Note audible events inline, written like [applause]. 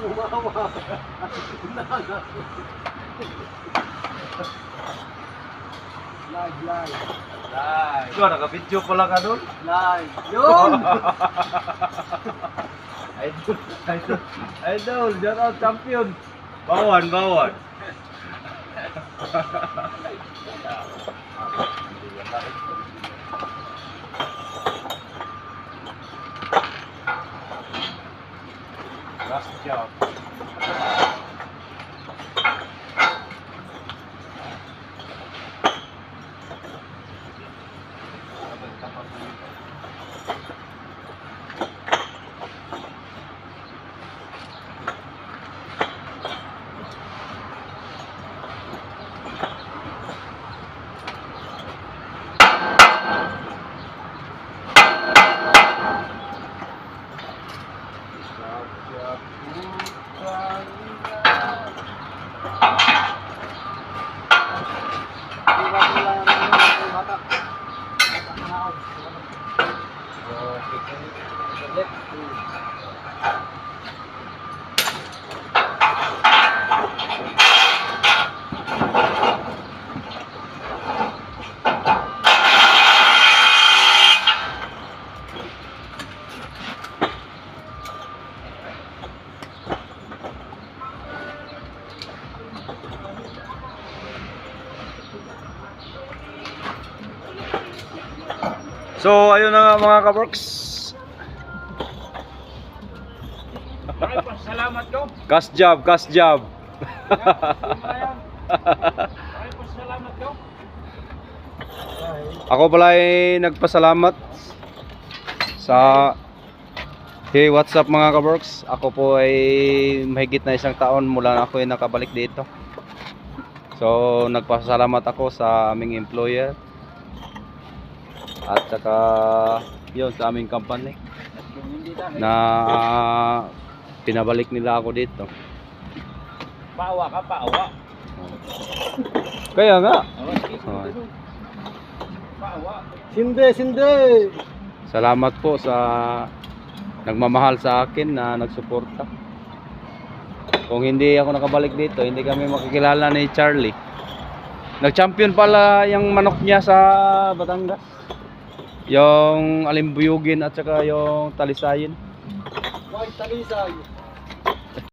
Live, live. Live. Ikaw, naka-video pala ka doon? Live. Yun! [laughs] Idol, idol, idol, shout out champion. Bawan, bawan. Job. [laughs] That's the job. Bata. Bata So, ayun na nga mga kaworks. Salamat ko. Cast job, cast job. Salamat ko. Ako pala ay nagpasalamat sa Hey, what's up mga kaworks? Ako po ay mahigit na isang taon mula na ako ay nakabalik dito. So, nagpasalamat ako sa aming employer at saka yun sa aming company na pinabalik nila ako dito. Paawa ka, paawa. Kaya nga, Oh. Sinde, sinde! Salamat po sa nagmamahal sa akin na nagsuporta. Kung hindi ako nakabalik dito, hindi kami makikilala ni Charlie. Nag-champion pala yung manok niya sa Batangas. Yung alimbuyugin at saka yung talisayin. White talisay.